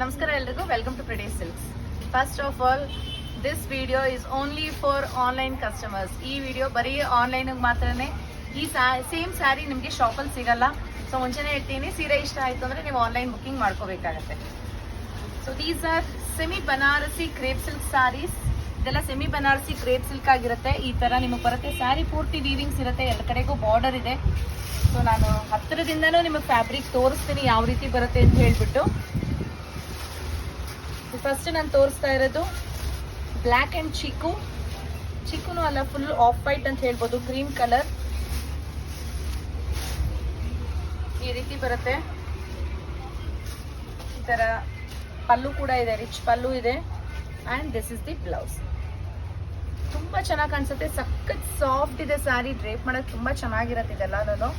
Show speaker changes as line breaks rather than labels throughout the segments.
ನಮಸ್ಕಾರ ಎಲ್ರಿಗೂ welcome to ಪ್ರಿಡೇ silks first of all this video is only for online customers ಈ video ಬರೀ ಆನ್ಲೈನಿಗೆ ಮಾತ್ರನೇ. ಈ ಸೇಮ್ ಸ್ಯಾರಿ ನಿಮಗೆ ಶಾಪಲ್ಲಿ ಸಿಗಲ್ಲ. ಸೊ ಮುಂಚೆನೇ ಹೇಳ್ತೀನಿ, ಸೀರೆ ಇಷ್ಟ ಆಯಿತು ಅಂದರೆ ನೀವು ಆನ್ಲೈನ್ ಬುಕ್ಕಿಂಗ್ ಮಾಡ್ಕೋಬೇಕಾಗತ್ತೆ. So these are semi Banarasi crepe silk sarees ಇದೆಲ್ಲ ಸೆಮಿ ಬನಾರಸಿ ಕ್ರೇಪ್ ಸಿಲ್ಕ್ ಆಗಿರುತ್ತೆ. ಈ ಥರ ನಿಮಗೆ ಬರುತ್ತೆ ಸ್ಯಾರಿ ಪೂರ್ತಿ ವೀವಿಂಗ್ಸ್ ಇರುತ್ತೆ. ಎಲ್ಲ ಕಡೆಗೂ ಬಾರ್ಡರ್ ಇದೆ. ಸೊ ನಾನು ಹತ್ತಿರದಿಂದನೂ ನಿಮಗೆ ಫ್ಯಾಬ್ರಿಕ್ ತೋರಿಸ್ತೀನಿ ಯಾವ ರೀತಿ ಬರುತ್ತೆ ಅಂತ ಹೇಳ್ಬಿಟ್ಟು. ಫಸ್ಟ್ ನಾನು ತೋರಿಸ್ತಾ ಇರೋದು ಬ್ಲ್ಯಾಕ್ ಆ್ಯಂಡ್ ಚಿಕ್ಕು ಚಿಕ್ಕುನು ಅಲ್ಲ ಫುಲ್ ಆಫ್ ವೈಟ್ ಅಂತ ಹೇಳ್ಬೋದು ಕ್ರೀಮ್ ಕಲರ್ ಈ ರೀತಿ ಬರುತ್ತೆ. ಈ ಥರ ಪಲ್ಲು ಕೂಡ ಇದೆ ರಿಚ್ ಪಲ್ಲು ಇದೆ. And this is the blouse ತುಂಬ ಚೆನ್ನಾಗಿ ಕಾಣಿಸುತ್ತೆ. ಸಖತ್ ಸಾಫ್ಟ್ ಇದೆ ಸ್ಯಾರಿ ಡ್ರೇಪ್ ಮಾಡೋಕ್ಕೆ ತುಂಬ ಚೆನ್ನಾಗಿರುತ್ತೆ ಇದೆಲ್ಲನೂ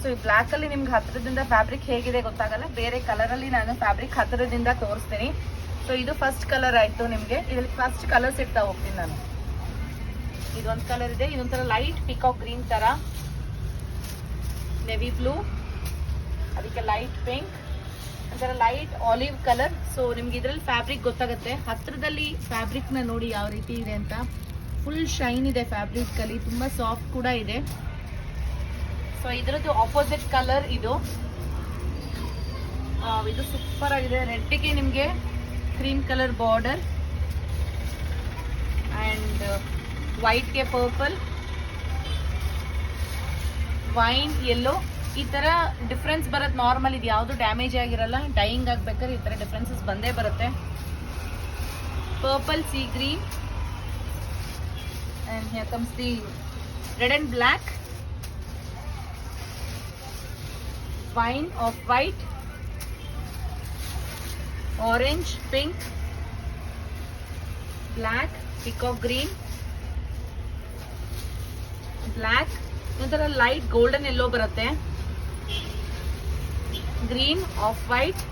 ಸೊ ಈ ಬ್ಲ್ಯಾಕಲ್ಲಿ ನಿಮ್ಗೆ ಹತ್ತಿರದಿಂದ ಫ್ಯಾಬ್ರಿಕ್ ಹೇಗಿದೆ ಗೊತ್ತಾಗಲ್ಲ. ಬೇರೆ ಕಲರಲ್ಲಿ ನಾನು ಫ್ಯಾಬ್ರಿಕ್ ಹತ್ತಿರದಿಂದ ತೋರಿಸ್ತೀನಿ. ಸೊ ಇದು ಫಸ್ಟ್ ಕಲರ್ ಆಯಿತು ನಿಮಗೆ. ಇದರಲ್ಲಿ ಫಸ್ಟ್ ಕಲರ್ಸ್ ಇಡ್ತಾ ಹೋಗ್ತೀನಿ ನಾನು. ಇದೊಂದು ಕಲರ್ ಇದೆ. ಇದೊಂಥರ ಲೈಟ್ ಪಿಕಾಕ್ ಗ್ರೀನ್ ಥರ ನೆವಿ ಬ್ಲೂ ಅದಕ್ಕೆ ಲೈಟ್ ಪಿಂಕ್ ಒಂಥರ ಲೈಟ್ ಆಲಿವ್ ಕಲರ್ ಸೊ ನಿಮ್ಗೆ ಇದರಲ್ಲಿ ಫ್ಯಾಬ್ರಿಕ್ ಗೊತ್ತಾಗುತ್ತೆ. ಹತ್ತಿರದಲ್ಲಿ ಫ್ಯಾಬ್ರಿಕ್ನ ನೋಡಿ ಯಾವ ರೀತಿ ಇದೆ ಅಂತ. ಫುಲ್ ಶೈನ್ ಇದೆ ಫ್ಯಾಬ್ರಿಕ್ ಅಲ್ಲಿ. ತುಂಬ ಸಾಫ್ಟ್ ಕೂಡ ಇದೆ. ಸೊ ಇದರದ್ದು ಆಪೋಸಿಟ್ ಕಲರ್ ಇದು. ಇದು ಸೂಪರ್ ಆಗಿದೆ. ರೆಡ್ಗೆ ನಿಮಗೆ ಕ್ರೀಮ್ ಕಲರ್ ಬಾರ್ಡರ್ ಆ್ಯಂಡ್ ವೈಟ್ಗೆ ಪರ್ಪಲ್ ವೈನ್ ಯೆಲ್ಲೋ ಈ ಥರ ಡಿಫ್ರೆನ್ಸ್ ಬರುತ್ತೆ ನಾರ್ಮಲ್ ಇದು ಯಾವುದು ಡ್ಯಾಮೇಜ್ ಆಗಿರಲ್ಲ ಡೈಯಿಂಗ್ ಆಗ್ಬೇಕಾದ್ರೆ ಈ ಥರ ಡಿಫ್ರೆನ್ಸಸ್ ಬಂದೇ ಬರುತ್ತೆ. Purple sea green and here comes the red and black wine of white orange pink black peacock green black ಒಂಥರ ಲೈಟ್ ಗೋಲ್ಡನ್ ಎಲ್ಲೋ ಬರುತ್ತೆ. ಗ್ರೀನ್ ಆಫ್ ವೈಟ್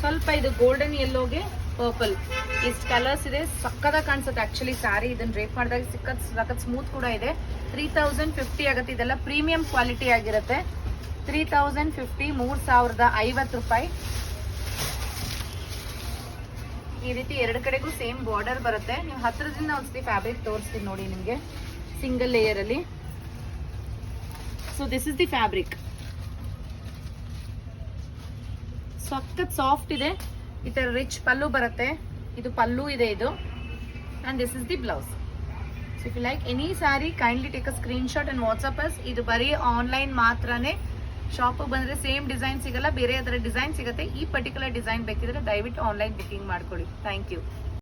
ಸ್ವಲ್ಪ ಇದು ಗೋಲ್ಡನ್ ಎಲ್ಲೋಗೆ ಪರ್ಪಲ್ ಇಷ್ಟು ಕಲರ್ಸ್ ಇದೆ ಸಕ್ಕದಾಗ ಕಾಣಿಸುತ್ತೆ ಆಕ್ಚುಲಿ ಸ್ಯಾರಿ ಇದನ್ನ ರೇಪ್ ಮಾಡಿದಾಗ ಸಿಕ್ಕತ್ ಸಖತ್ ಸ್ಮೂತ್ ಕೂಡ ಇದೆ. ತ್ರೀ ತೌಸಂಡ್ ಫಿಫ್ಟಿ ಆಗುತ್ತೆ, ಇದೆಲ್ಲ ಪ್ರೀಮಿಯಂ ಕ್ವಾಲಿಟಿ ಆಗಿರುತ್ತೆ. ತ್ರೀ ತೌಸಂಡ್ ಫಿಫ್ಟಿ ಮೂರು ಸಾವಿರದ ಐವತ್ತು ರೂಪಾಯಿ. ಈ ರೀತಿ ಎರಡು ಕಡೆಗೂ ಸೇಮ್ ಬಾರ್ಡರ್ ಬರುತ್ತೆ. ನೀವು ಹತ್ರದಿಂದ ಒಂದ್ಸತಿ ಫ್ಯಾಬ್ರಿಕ್ ತೋರಿಸ್ತೀನಿ ನೋಡಿ ನಿಮಗೆ, ಸಿಂಗಲ್ ಲೇಯರ್ ಅಲ್ಲಿ. So this is the fabric ಸಖತ್ ಸಾಫ್ಟ್ ಇದೆ. ಈ ಥರ ರಿಚ್ ಪಲ್ಲು ಬರುತ್ತೆ. ಇದು ಪಲ್ಲು ಇದೆ ಇದು. And this is the blouse so if you like any saree kindly take a screenshot and WhatsApp us ಇದು ಬರೀ ಆನ್ಲೈನ್ ಮಾತ್ರನೇ ಶಾಪಿಗೆ ಬಂದರೆ ಸೇಮ್ ಡಿಸೈನ್ ಸಿಗಲ್ಲ, ಬೇರೆ ಅದರ ಡಿಸೈನ್ ಸಿಗುತ್ತೆ. ಈ ಪರ್ಟಿಕ್ಯುಲರ್ ಡಿಸೈನ್ ಬೇಕಿದ್ರೆ ದಯವಿಟ್ಟು ಆನ್ಲೈನ್ ಬುಕಿಂಗ್ ಮಾಡ್ಕೊಳ್ಳಿ. Thank you